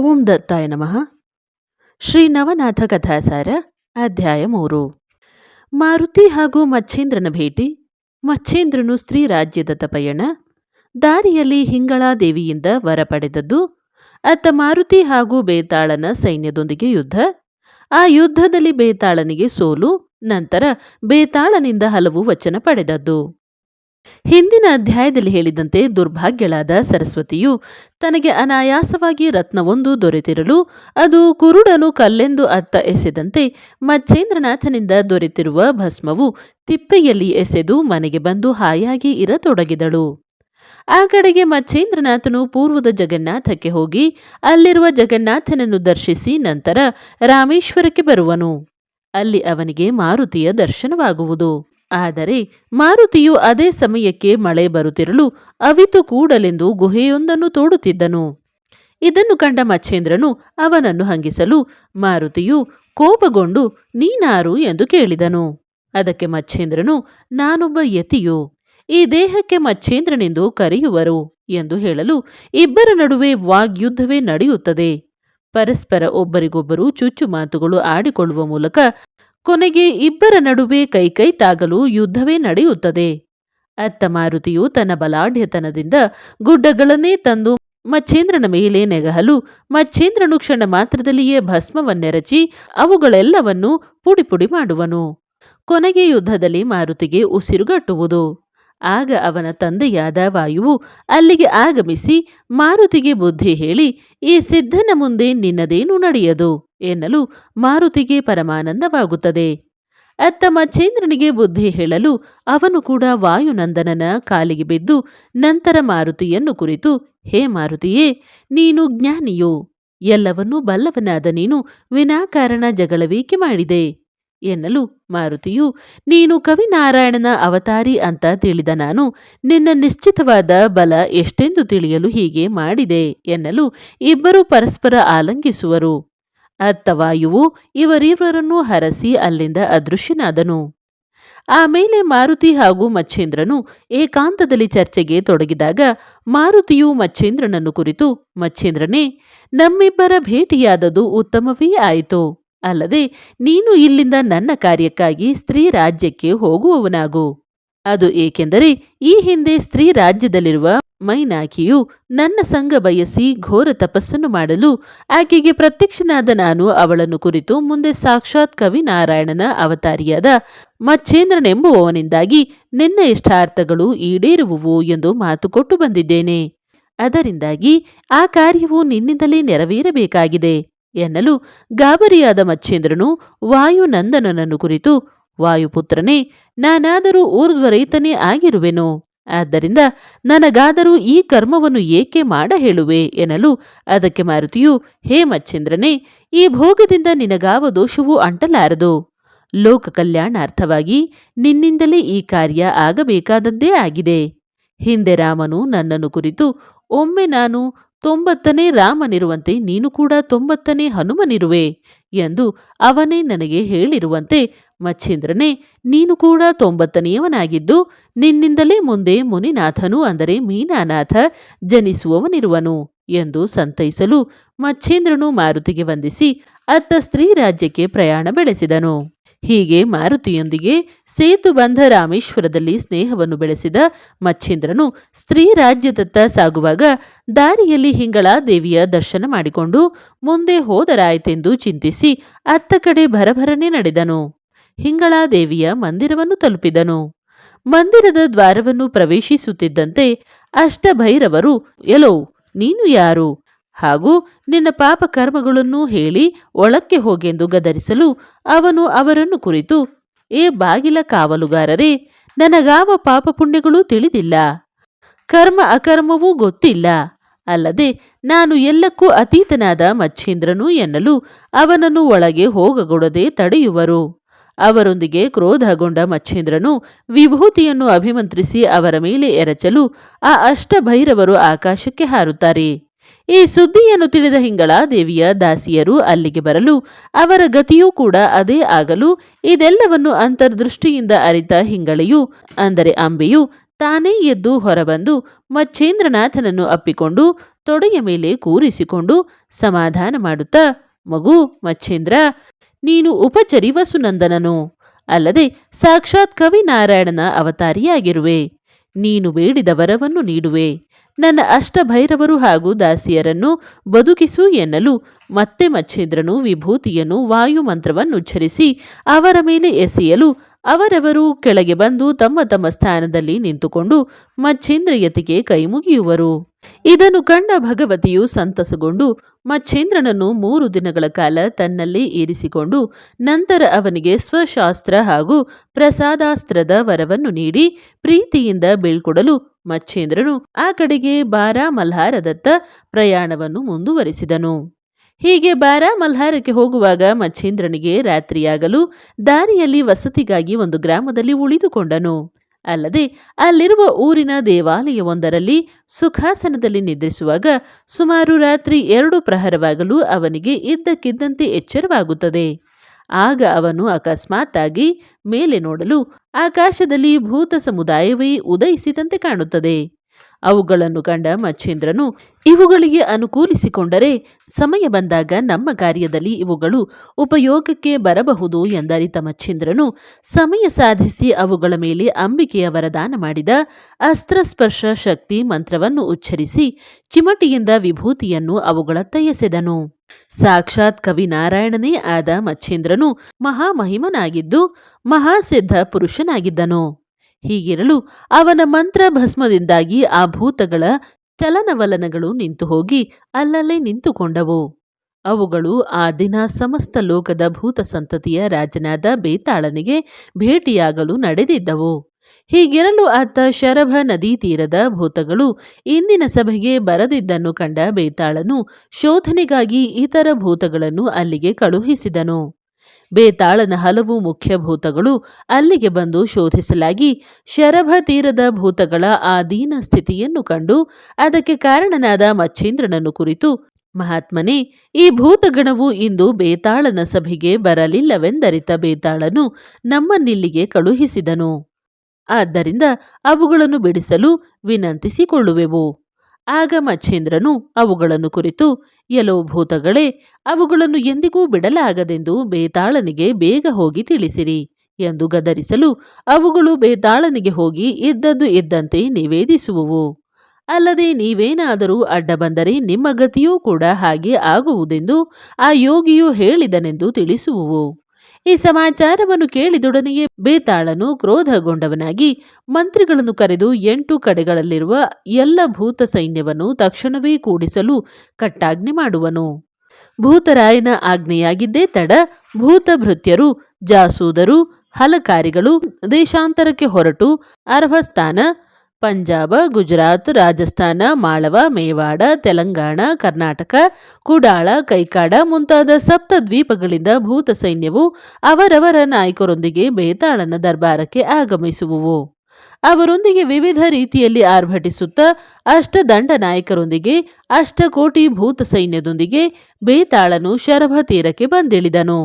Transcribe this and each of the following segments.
ಓಂ ದತ್ತಾಯ ನಮಃ. ಶ್ರೀ ನವನಾಥ ಕಥಾಸಾರ ಅಧ್ಯಾಯ ಮೂರು. ಮಾರುತಿ ಹಾಗೂ ಮಚ್ಛೇಂದ್ರನ ಭೇಟಿ. ಮಚ್ಛೇಂದ್ರನು ಸ್ತ್ರೀ ರಾಜ್ಯದತ್ತ ಪಯಣ. ದಾರಿಯಲ್ಲಿ ಹಿಂಗಳಾದೇವಿಯಿಂದ ವರ ಪಡೆದದ್ದು. ಅತ್ತ ಮಾರುತಿ ಹಾಗೂ ಬೇತಾಳನ ಸೈನ್ಯದೊಂದಿಗೆ ಯುದ್ಧ. ಆ ಯುದ್ಧದಲ್ಲಿ ಬೇತಾಳನಿಗೆ ಸೋಲು. ನಂತರ ಬೇತಾಳನಿಂದ ಹಲವು ವಚನ ಪಡೆದದ್ದು. ಹಿಂದಿನ ಅಧ್ಯಾಯದಲ್ಲಿ ಹೇಳಿದಂತೆ ದುರ್ಭಾಗ್ಯಳಾದ ಸರಸ್ವತಿಯು ತನಗೆ ಅನಾಯಾಸವಾಗಿ ರತ್ನವೊಂದು ದೊರೆತಿರಲು, ಅದು ಕುರುಡನು ಕಲ್ಲೆಂದು ಅತ್ತ ಎಸೆದಂತೆ ಮಚ್ಚೇಂದ್ರನಾಥನಿಂದ ದೊರೆತಿರುವ ಭಸ್ಮವು ತಿಪ್ಪೆಯಲ್ಲಿ ಎಸೆದು ಮನೆಗೆ ಬಂದು ಹಾಯಾಗಿ ಇರತೊಡಗಿದಳು. ಆ ಕಡೆಗೆ ಮಚ್ಚೇಂದ್ರನಾಥನು ಪೂರ್ವದ ಜಗನ್ನಾಥಕ್ಕೆ ಹೋಗಿ, ಅಲ್ಲಿರುವ ಜಗನ್ನಾಥನನ್ನು ದರ್ಶಿಸಿ ನಂತರ ರಾಮೇಶ್ವರಕ್ಕೆ ಬರುವನು. ಅಲ್ಲಿ ಅವನಿಗೆ ಮಾರುತಿಯ ದರ್ಶನವಾಗುವುದು. ಆದರೆ ಮಾರುತಿಯು ಅದೇ ಸಮಯಕ್ಕೆ ಮಳೆ ಬರುತ್ತಿರಲು ಅವಿತು ಕೂಡಲೆಂದು ಗುಹೆಯೊಂದನ್ನು ತೋಡುತ್ತಿದ್ದನು. ಇದನ್ನು ಕಂಡ ಮಚ್ಛೇಂದ್ರನು ಅವನನ್ನು ಹಂಗಿಸಲು, ಮಾರುತಿಯು ಕೋಪಗೊಂಡು, ನೀನಾರು ಎಂದು ಕೇಳಿದನು. ಅದಕ್ಕೆ ಮಚ್ಛೇಂದ್ರನು ನಾನೊಬ್ಬ ಯತಿಯು, ಈ ದೇಹಕ್ಕೆ ಮಚ್ಛೇಂದ್ರನೆಂದು ಕರೆಯುವರು ಎಂದು ಹೇಳಲು ಇಬ್ಬರ ನಡುವೆ ವಾಗ್ಯುದ್ಧವೇ ನಡೆಯುತ್ತದೆ. ಪರಸ್ಪರ ಒಬ್ಬರಿಗೊಬ್ಬರು ಚುಚ್ಚು ಮಾತುಗಳು ಆಡಿಕೊಳ್ಳುವ ಮೂಲಕ ಕೊನೆಗೆ ಇಬ್ಬರ ನಡುವೆ ಕೈಕೈ ತಾಗಲು ಯುದ್ಧವೇ ನಡೆಯುತ್ತದೆ. ಅತ್ತ ಮಾರುತಿಯು ತನ್ನ ಬಲಾಢ್ಯತನದಿಂದ ಗುಡ್ಡಗಳನ್ನೇ ತಂದು ಮಚ್ಛೇಂದ್ರನ ಮೇಲೆ ನೆಗಹಲು ಮಚ್ಛೇಂದ್ರನು ಕ್ಷಣ ಮಾತ್ರದಲ್ಲಿಯೇ ಭಸ್ಮವನ್ನೆರಚಿ ಅವುಗಳೆಲ್ಲವನ್ನೂ ಪುಡಿಪುಡಿ ಪುಡಿ ಮಾಡುವನು. ಕೊನೆಗೆ ಯುದ್ಧದಲ್ಲಿ ಮಾರುತಿಗೆ ಉಸಿರುಗಟ್ಟುವುದು. ಆಗ ಅವನ ತಂದೆಯಾದ ವಾಯುವು ಅಲ್ಲಿಗೆ ಆಗಮಿಸಿ ಮಾರುತಿಗೆ ಬುದ್ಧಿ ಹೇಳಿ, ಈ ಸಿದ್ಧನ ಮುಂದೆ ನಿನ್ನದೇನು ನಡೆಯದು. ಎನ್ನಲು ಮಾರುತಿಗೆ ಪರಮಾನಂದವಾಗುತ್ತದೆ. ಅತ್ತ ಮಚ್ಚೇಂದ್ರನಿಗೆ ಬುದ್ಧಿ ಹೇಳಲು ಅವನು ಕೂಡ ವಾಯುನಂದನನ ಕಾಲಿಗೆ ಬಿದ್ದು ನಂತರ ಮಾರುತಿಯನ್ನು ಕುರಿತು, ಹೇ ಮಾರುತಿಯೇ, ನೀನು ಜ್ಞಾನಿಯೋ? ಎಲ್ಲವನ್ನೂ ಬಲ್ಲವನಾದ ನೀನು ವಿನಾಕಾರಣ ಜಗಳವೇಕೆ ಮಾಡಿದೆ? ಎನ್ನಲು ಮಾರುತಿಯು, ನೀನು ಕವಿನಾರಾಯಣನ ಅವತಾರಿ ಅಂತ ತಿಳಿದ ನಾನು ನಿನ್ನ ನಿಶ್ಚಿತವಾದ ಬಲ ಎಷ್ಟೆಂದು ತಿಳಿಯಲು ಹೀಗೆ ಮಾಡಿದೆ? ಎನ್ನಲು ಇಬ್ಬರು ಪರಸ್ಪರ ಆಲಂಗಿಸುವರು. ಅತ್ತ ವಾಯುವು ಇವರಿವರನ್ನು ಹರಸಿ ಅಲ್ಲಿಂದ ಅದೃಶ್ಯನಾದನು. ಆಮೇಲೆ ಮಾರುತಿ ಹಾಗೂ ಮಚ್ಛೇಂದ್ರನು ಏಕಾಂತದಲ್ಲಿ ಚರ್ಚೆಗೆ ತೊಡಗಿದಾಗ ಮಾರುತಿಯು ಮಚ್ಚೇಂದ್ರನನ್ನು ಕುರಿತು ಮಚ್ಛೇಂದ್ರನೇ ನಮ್ಮಿಬ್ಬರ ಭೇಟಿಯಾದದು ಉತ್ತಮವೇ ಆಯಿತು. ಅಲ್ಲದೆ ನೀನು ಇಲ್ಲಿಂದ ನನ್ನ ಕಾರ್ಯಕ್ಕಾಗಿ ಸ್ತ್ರೀ ರಾಜ್ಯಕ್ಕೆ ಹೋಗುವವನಾಗು. ಅದು ಏಕೆಂದರೆ ಈ ಹಿಂದೆ ಸ್ತ್ರೀ ರಾಜ್ಯದಲ್ಲಿರುವ ಮೈನಾಕಿಯು ನನ್ನ ಸಂಘ ಬಯಸಿ ಘೋರ ತಪಸ್ಸನ್ನು ಮಾಡಲು ಆಕೆಗೆ ಪ್ರತ್ಯಕ್ಷನಾದ ನಾನು ಅವಳನ್ನು ಕುರಿತು ಮುಂದೆ ಸಾಕ್ಷಾತ್ ಕವಿ ನಾರಾಯಣನ ಅವತಾರಿಯಾದ ಮಚ್ಛೇಂದ್ರನೆಂಬುವವನಿಂದಾಗಿ ನಿನ್ನ ಇಷ್ಟಾರ್ಥಗಳು ಈಡೇರುವುವು ಎಂದು ಮಾತು ಕೊಟ್ಟು ಬಂದಿದ್ದೇನೆ. ಅದರಿಂದಾಗಿ ಆ ಕಾರ್ಯವು ನಿನ್ನಿಂದಲೇ ನೆರವೇರಬೇಕಾಗಿದೆ ಎನ್ನಲು ಗಾಬರಿಯಾದ ಮಚ್ಛೇಂದ್ರನು ವಾಯುನಂದನನನ್ನು ಕುರಿತು, ವಾಯುಪುತ್ರನೇ, ನಾನಾದರೂ ಊರ್ಧ್ವರೈತನೇ ಆಗಿರುವೆನು. ಆದ್ದರಿಂದ ನನಗಾದರೂ ಈ ಕರ್ಮವನ್ನು ಏಕೆ ಮಾಡ ಹೇಳುವೆ ಎನ್ನಲು ಅದಕ್ಕೆ ಮಾರುತಿಯು, ಹೇ ಮಚ್ಚಂದ್ರನೇ, ಈ ಭೋಗದಿಂದ ನಿನಗಾವ ದೋಷವೂ ಅಂಟಲಾರದು. ಲೋಕ ಕಲ್ಯಾಣಾರ್ಥವಾಗಿ ನಿನ್ನಿಂದಲೇ ಈ ಕಾರ್ಯ ಆಗಬೇಕಾದದ್ದೇ ಆಗಿದೆ. ಹಿಂದೆ ರಾಮನು ನನ್ನನ್ನು ಕುರಿತು, ಒಮ್ಮೆ ನಾನು ತೊಂಬತ್ತನೇ ರಾಮನಿರುವಂತೆ ನೀನು ಕೂಡ ತೊಂಬತ್ತನೇ ಹನುಮನಿರುವೆ ಎಂದು ಅವನೇ ನನಗೆ ಹೇಳಿರುವಂತೆ ಮಚ್ಛೇಂದ್ರನೇ ನೀನು ಕೂಡ ತೊಂಬತ್ತನೆಯವನಾಗಿದ್ದು, ನಿನ್ನಿಂದಲೇ ಮುಂದೆ ಮುನಿನಾಥನು ಅಂದರೆ ಮೀನಾನಾಥ ಜನಿಸುವವನಿರುವನು ಎಂದು ಸಂತೈಸಲು ಮಚ್ಛೇಂದ್ರನು ಮಾರುತಿಗೆ ವಂದಿಸಿ ಅತ್ತ ಸ್ತ್ರೀ ರಾಜ್ಯಕ್ಕೆ ಪ್ರಯಾಣ ಬೆಳೆಸಿದನು. ಹೀಗೆ ಮಾರುತಿಯೊಂದಿಗೆ ಸೇತುಬಂಧ ರಾಮೇಶ್ವರದಲ್ಲಿ ಸ್ನೇಹವನ್ನು ಬೆಳೆಸಿದ ಮಚ್ಛೇಂದ್ರನು ಸ್ತ್ರೀ ರಾಜ್ಯದತ್ತ ಸಾಗುವಾಗ ದಾರಿಯಲ್ಲಿ ಹಿಂಗಳಾದೇವಿಯ ದರ್ಶನ ಮಾಡಿಕೊಂಡು ಮುಂದೆ ಹೋದರಾಯಿತೆಂದು ಚಿಂತಿಸಿ ಅತ್ತ ಕಡೆ ಭರಭರನೆ ನಡೆದನು. ಹಿಂಗಳಾದೇವಿಯ ಮಂದಿರವನ್ನು ತಲುಪಿದನು. ಮಂದಿರದ ದ್ವಾರವನ್ನು ಪ್ರವೇಶಿಸುತ್ತಿದ್ದಂತೆ ಅಷ್ಟಭೈರವರು ಎಲೋ ನೀನು ಯಾರು? ಹಾಗೂ ನಿನ್ನ ಪಾಪ ಕರ್ಮಗಳನ್ನು ಹೇಳಿ ಒಳಕ್ಕೆ ಹೋಗೆಂದು ಗದರಿಸಲು ಅವನು ಅವರನ್ನು ಕುರಿತು, ಏ ಬಾಗಿಲ ಕಾವಲುಗಾರರೇ, ನನಗಾವ ಪಾಪ ಪುಣ್ಯಗಳೂ ತಿಳಿದಿಲ್ಲ. ಕರ್ಮ ಅಕರ್ಮವೂ ಗೊತ್ತಿಲ್ಲ. ಅಲ್ಲದೆ ನಾನು ಎಲ್ಲಕ್ಕೂ ಅತೀತನಾದ ಮಚ್ಛೇಂದ್ರನು ಎನ್ನಲು ಅವನನ್ನು ಒಳಗೆ ಹೋಗಗೊಡದೆ ತಡೆಯುವರು. ಅವರೊಂದಿಗೆ ಕ್ರೋಧಗೊಂಡ ಮಚ್ಛೇಂದ್ರನು ವಿಭೂತಿಯನ್ನು ಅಭಿಮಂತ್ರಿಸಿ ಅವರ ಮೇಲೆ ಎರಚಲು ಆ ಅಷ್ಟಭೈರವರು ಆಕಾಶಕ್ಕೆ ಹಾರುತ್ತಾರೆ. ಈ ಸುದ್ದಿಯನ್ನು ತಿಳಿದ ಹಿಂಗಳ ದೇವಿಯ ದಾಸಿಯರು ಅಲ್ಲಿಗೆ ಬರಲು ಅವರ ಗತಿಯೂ ಕೂಡ ಅದೇ ಆಗಲು ಇದೆಲ್ಲವನ್ನು ಅಂತರ್ದೃಷ್ಟಿಯಿಂದ ಅರಿತ ಹಿಂಗಳೆಯು, ಅಂದರೆ ಅಂಬೆಯು, ತಾನೇ ಎದ್ದು ಹೊರಬಂದು ಮಚ್ಛೇಂದ್ರನಾಥನನ್ನು ಅಪ್ಪಿಕೊಂಡು ತೊಡೆಯ ಮೇಲೆ ಕೂರಿಸಿಕೊಂಡು ಸಮಾಧಾನ ಮಾಡುತ್ತಾ, ಮಗು ಮಚ್ಚೇಂದ್ರ, ನೀನು ಉಪಚರಿ ವಸುನಂದನನು. ಅಲ್ಲದೆ ಸಾಕ್ಷಾತ್ ಕವಿನಾರಾಯಣನ ಅವತಾರಿಯಾಗಿರುವೆ. ನೀನು ಬೇಡಿದ ವರವನ್ನು ನೀಡುವೆ. ನನ್ನ ಅಷ್ಟಭೈರವರು ಹಾಗೂ ದಾಸಿಯರನ್ನು ಬದುಕಿಸು ಎನ್ನಲು ಮತ್ತೆ ಮಚ್ಛೇಂದ್ರನು ವಿಭೂತಿಯನ್ನು ವಾಯುಮಂತ್ರವನ್ನುಚ್ಚರಿಸಿ ಅವರ ಮೇಲೆ ಎಸೆಯಲು ಅವರವರು ಕೆಳಗೆ ಬಂದು ತಮ್ಮ ತಮ್ಮ ಸ್ಥಾನದಲ್ಲಿ ನಿಂತುಕೊಂಡು ಮಚ್ಛೇಂದ್ರಯತಿಗೆ ಕೈಮುಗಿಯುವರು. ಇದನ್ನು ಕಂಡ ಭಗವತಿಯು ಸಂತಸಗೊಂಡು ಮಚ್ಛೇಂದ್ರನನ್ನು ಮೂರು ದಿನಗಳ ಕಾಲ ತನ್ನಲ್ಲಿ ಇರಿಸಿಕೊಂಡು ನಂತರ ಅವನಿಗೆ ಸ್ವಶಾಸ್ತ್ರ ಹಾಗೂ ಪ್ರಸಾದಾಸ್ತ್ರದ ವರವನ್ನು ನೀಡಿ ಪ್ರೀತಿಯಿಂದ ಬೀಳ್ಕೊಡಲು ಮಚ್ಛೇಂದ್ರನು ಆ ಕಡೆಗೆ ಬಾರಾಮಲ್ಹಾರದತ್ತ ಪ್ರಯಾಣವನ್ನು ಮುಂದುವರಿಸಿದನು. ಹೀಗೆ ಬಾರಾಮಲ್ಹಾರಕ್ಕೆ ಹೋಗುವಾಗ ಮಚ್ಛೇಂದ್ರನಿಗೆ ರಾತ್ರಿಯಾಗಲು ದಾರಿಯಲ್ಲಿ ವಸತಿಗಾಗಿ ಒಂದು ಗ್ರಾಮದಲ್ಲಿ ಉಳಿದುಕೊಂಡನು. ಅಲ್ಲದೆ ಅಲ್ಲಿರುವ ಊರಿನ ದೇವಾಲಯವೊಂದರಲ್ಲಿ ಸುಖಾಸನದಲ್ಲಿ ನಿದ್ರಿಸುವಾಗ ಸುಮಾರು ರಾತ್ರಿ ಎರಡು ಪ್ರಹರವಾಗಲು ಅವನಿಗೆ ಇದ್ದಕ್ಕಿದ್ದಂತೆ ಎಚ್ಚರವಾಗುತ್ತದೆ. ಆಗ ಅವನು ಅಕಸ್ಮಾತ್ತಾಗಿ ಮೇಲೆ ನೋಡಲು ಆಕಾಶದಲ್ಲಿ ಭೂತ ಸಮುದಾಯವೇ ಉದಯಿಸಿದಂತೆ ಕಾಣುತ್ತದೆ. ಅವುಗಳನ್ನು ಕಂಡ ಮಚ್ಛೇಂದ್ರನು ಇವುಗಳಿಗೆ ಅನುಕೂಲಿಸಿಕೊಂಡರೆ ಸಮಯ ಬಂದಾಗ ನಮ್ಮ ಕಾರ್ಯದಲ್ಲಿ ಇವುಗಳು ಉಪಯೋಗಕ್ಕೆ ಬರಬಹುದು ಎಂದರಿತ ಮಚ್ಚೇಂದ್ರನು ಸಮಯ ಸಾಧಿಸಿ ಅವುಗಳ ಮೇಲೆ ಅಂಬಿಕೆಯ ವರದಾನ ಮಾಡಿದ ಅಸ್ತ್ರಸ್ಪರ್ಶ ಶಕ್ತಿ ಮಂತ್ರವನ್ನು ಉಚ್ಚರಿಸಿ ಚಿಮಟಿಯಿಂದ ವಿಭೂತಿಯನ್ನು ಅವುಗಳತ್ತ ಎಸೆದನು. ಸಾಕ್ಷಾತ್ ಕವಿ ನಾರಾಯಣನೇ ಆದ ಮಚ್ಚೇಂದ್ರನು ಮಹಾಮಹಿಮನಾಗಿದ್ದು ಮಹಾಸಿದ್ಧ ಪುರುಷನಾಗಿದ್ದನು. ಹೀಗಿರಲು ಅವನ ಮಂತ್ರ ಭಸ್ಮದಿಂದಾಗಿ ಆ ಭೂತಗಳ ಚಲನವಲನಗಳು ನಿಂತು ಹೋಗಿ ಅಲ್ಲಲ್ಲೇ ನಿಂತುಕೊಂಡವು. ಅವುಗಳು ಆ ದಿನ ಸಮಸ್ತ ಲೋಕದ ಭೂತ ಸಂತತಿಯ ರಾಜನಾದ ಬೇತಾಳನಿಗೆ ಭೇಟಿಯಾಗಲು ನಡೆದಿದ್ದವು. ಹೀಗಿರಲು ಆತ ಶರಭ ನದಿ ತೀರದ ಭೂತಗಳು ಇಂದಿನ ಸಭೆಗೆ ಬರದಿದ್ದನ್ನು ಕಂಡ ಬೇತಾಳನು ಶೋಧನೆಗಾಗಿ ಇತರ ಭೂತಗಳನ್ನು ಅಲ್ಲಿಗೆ ಕಳುಹಿಸಿದನು. ಬೇತಾಳನ ಹಲವು ಮುಖ್ಯ ಭೂತಗಳು ಅಲ್ಲಿಗೆ ಬಂದು ಶೋಧಿಸಲಾಗಿ ಶರಭ ತೀರದ ಭೂತಗಳ ಆ ದೀನ ಸ್ಥಿತಿಯನ್ನು ಕಂಡು ಅದಕ್ಕೆ ಕಾರಣನಾದ ಮಚ್ಚೇಂದ್ರನನ್ನು ಕುರಿತು, ಮಹಾತ್ಮನೇ, ಈ ಭೂತಗಣವು ಇಂದು ಬೇತಾಳನ ಸಭೆಗೆ ಬರಲಿಲ್ಲವೆಂದರಿತ ಬೇತಾಳನು ನಮ್ಮನ್ನಿಲ್ಲಿಗೆ ಕಳುಹಿಸಿದನು. ಆದ್ದರಿಂದ ಅವುಗಳನ್ನು ಬಿಡಿಸಲು ವಿನಂತಿಸಿಕೊಳ್ಳುವೆವು. ಆಗ ಮಚ್ಛೇಂದ್ರನು ಅವುಗಳನ್ನು ಕುರಿತು ಎಲೋ ಭೂತಗಳೇ, ಅವುಗಳನ್ನು ಎಂದಿಗೂ ಬಿಡಲಾಗದೆಂದು ಬೇತಾಳನಿಗೆ ಬೇಗ ಹೋಗಿ ತಿಳಿಸಿರಿ ಎಂದು ಗದರಿಸಲು ಅವುಗಳು ಬೇತಾಳನಿಗೆ ಹೋಗಿ ಇದ್ದದ್ದು ಇದ್ದಂತೆ ನಿವೇದಿಸುವುವು. ಅಲ್ಲದೆ ನೀವೇನಾದರೂ ಅಡ್ಡ ಬಂದರೆ ನಿಮ್ಮ ಗತಿಯೂ ಕೂಡ ಹಾಗೆ ಆಗುವುದೆಂದು ಆ ಯೋಗಿಯು ಹೇಳಿದನೆಂದು ತಿಳಿಸುವುವು. ಈ ಸಮಾಚಾರವನ್ನು ಕೇಳಿದೊಡನೆಯೇ ಬೇತಾಳನು ಕ್ರೋಧಗೊಂಡವನಾಗಿ ಮಂತ್ರಿಗಳನ್ನು ಕರೆದು ಎಂಟು ಕಡೆಗಳಲ್ಲಿರುವ ಎಲ್ಲ ಭೂತ ಸೈನ್ಯವನ್ನು ತಕ್ಷಣವೇ ಕೂಡಿಸಲು ಕಟ್ಟಾಜ್ಞೆ ಮಾಡುವನು. ಭೂತರಾಯನ ಆಜ್ಞೆಯಾಗಿದ್ದೇ ತಡ ಭೂತಭೃತ್ಯರು, ಜಾಸೂದರು, ಹಲಕಾರಿಗಳು ದೇಶಾಂತರಕ್ಕೆ ಹೊರಟು ಅರ್ಭಸ್ಥಾನ ಪಂಜಾಬ, ಗುಜರಾತ್, ರಾಜಸ್ಥಾನ, ಮಾಳವ, ಮೇವಾಡ, ತೆಲಂಗಾಣ, ಕರ್ನಾಟಕ, ಕುಡಾಳ, ಕೈಕಾಡ ಮುಂತಾದ ಸಪ್ತ ದ್ವೀಪಗಳಿಂದ ಭೂತ ಸೈನ್ಯವು ಅವರವರ ನಾಯಕರೊಂದಿಗೆ ಬೇತಾಳನ ದರ್ಬಾರಕ್ಕೆ ಆಗಮಿಸುವುವು. ಅವರೊಂದಿಗೆ ವಿವಿಧ ರೀತಿಯಲ್ಲಿ ಆರ್ಭಟಿಸುತ್ತಾ ಅಷ್ಟದಂಡ ನಾಯಕರೊಂದಿಗೆ, ಅಷ್ಟಕೋಟಿ ಭೂತ ಸೈನ್ಯದೊಂದಿಗೆ ಬೇತಾಳನು ಶರಭ ತೀರಕ್ಕೆ ಬಂದಿಳಿದನು.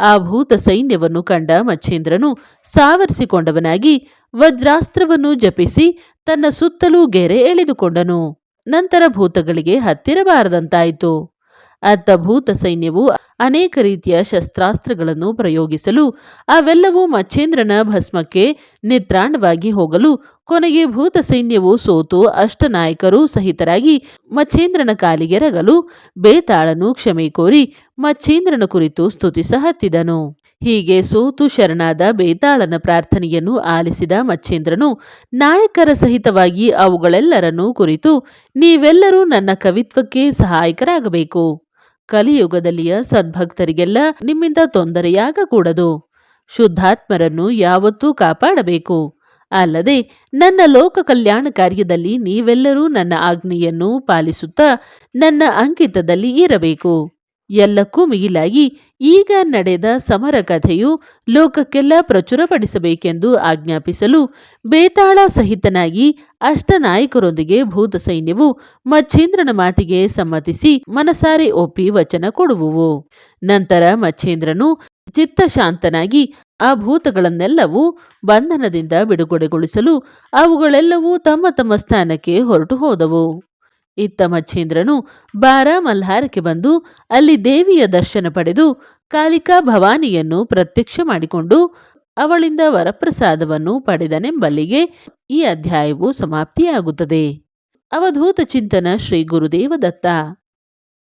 ಆ ಭೂತ ಸೈನ್ಯವನ್ನು ಕಂಡ ಮಚ್ಛೇಂದ್ರನು ಸಾವರಿಸಿಕೊಂಡವನಾಗಿ ವಜ್ರಾಸ್ತ್ರವನ್ನು ಜಪಿಸಿ ತನ್ನ ಸುತ್ತಲೂ ಗೆರೆ ಎಳೆದುಕೊಂಡನು. ನಂತರ ಭೂತಗಳಿಗೆ ಹತ್ತಿರಬಾರದಂತಾಯಿತು. ಅತ್ತ ಭೂತ ಸೈನ್ಯವು ಅನೇಕ ರೀತಿಯ ಶಸ್ತ್ರಾಸ್ತ್ರಗಳನ್ನು ಪ್ರಯೋಗಿಸಲು ಅವೆಲ್ಲವೂ ಮಚ್ಛೇಂದ್ರನ ಭಸ್ಮಕ್ಕೆ ನಿತ್ರಾಂಡವಾಗಿ ಹೋಗಲು ಕೊನೆಗೆ ಭೂತ ಸೈನ್ಯವು ಸೋತು ಅಷ್ಟನಾಯಕರು ಸಹಿತರಾಗಿ ಮಚ್ಛೇಂದ್ರನ ಕಾಲಿಗೆರಗಲು ಬೇತಾಳನು ಕ್ಷಮೆ ಕೋರಿ ಮಚ್ಛೇಂದ್ರನ ಕುರಿತು ಸ್ತುತಿಸ ಹತ್ತಿದನು. ಹೀಗೆ ಸೋತು ಶರಣಾದ ಬೇತಾಳನ ಪ್ರಾರ್ಥನೆಯನ್ನು ಆಲಿಸಿದ ಮಚ್ಚೇಂದ್ರನು, ನಾಯಕರ ಸಹಿತವಾಗಿ ಅವುಗಳೆಲ್ಲರನ್ನೂ ಕುರಿತು, ನೀವೆಲ್ಲರೂ ನನ್ನ ಕವಿತ್ವಕ್ಕೆ ಸಹಾಯಕರಾಗಬೇಕು. ಕಲಿಯುಗದಲ್ಲಿಯ ಸದ್ಭಕ್ತರಿಗೆಲ್ಲ ನಿಮ್ಮಿಂದ ತೊಂದರೆಯಾಗಕೂಡದು. ಶುದ್ಧಾತ್ಮರನ್ನು ಯಾವತ್ತೂ ಕಾಪಾಡಬೇಕು. ಅಲ್ಲದೆ, ನನ್ನ ಲೋಕ ಕಲ್ಯಾಣ ಕಾರ್ಯದಲ್ಲಿ ನೀವೆಲ್ಲರೂ ನನ್ನ ಆಜ್ಞೆಯನ್ನು ಪಾಲಿಸುತ್ತಾ, ನನ್ನ ಅಂಕಿತದಲ್ಲಿ ಇರಬೇಕು. ಎಲ್ಲಕ್ಕೂ ಮಿಗಿಲಾಗಿ ಈಗ ನಡೆದ ಸಮರ ಕಥೆಯು ಲೋಕಕ್ಕೆಲ್ಲ ಪ್ರಚುರಪಡಿಸಬೇಕೆಂದು ಆಜ್ಞಾಪಿಸಲು ಬೇತಾಳ ಸಹಿತನಾಗಿ ಅಷ್ಟನಾಯಕರೊಂದಿಗೆ ಭೂತ ಸೈನ್ಯವು ಮಚ್ಛೇಂದ್ರನ ಮಾತಿಗೆ ಸಮ್ಮತಿಸಿ ಮನಸಾರೆ ಒಪ್ಪಿ ವಚನ ಕೊಡುವುವು. ನಂತರ ಮಚ್ಛೇಂದ್ರನು ಚಿತ್ತಶಾಂತನಾಗಿ ಆ ಭೂತಗಳನ್ನೆಲ್ಲವೂ ಬಂಧನದಿಂದ ಬಿಡುಗಡೆಗೊಳಿಸಲು ಅವುಗಳೆಲ್ಲವೂ ತಮ್ಮ ತಮ್ಮ ಸ್ಥಾನಕ್ಕೆ ಹೊರಟು ಹೋದವು ಇತ್ತ ಮಚ್ಛೇಂದ್ರನು ಬಾರಾಮಲ್ಹಾರಕ್ಕೆ ಬಂದು ಅಲ್ಲಿ ದೇವಿಯ ದರ್ಶನ ಪಡೆದು ಕಾಲಿಕಾ ಭವಾನಿಯನ್ನು ಪ್ರತ್ಯಕ್ಷ ಮಾಡಿಕೊಂಡು ಅವಳಿಂದ ವರಪ್ರಸಾದವನ್ನು ಪಡೆದನೆಂಬಲ್ಲಿಗೆ ಈ ಅಧ್ಯಾಯವು ಸಮಾಪ್ತಿಯಾಗುತ್ತದೆ. ಅವಧೂತ ಚಿಂತನ ಶ್ರೀ ಗುರುದೇವ ದತ್ತ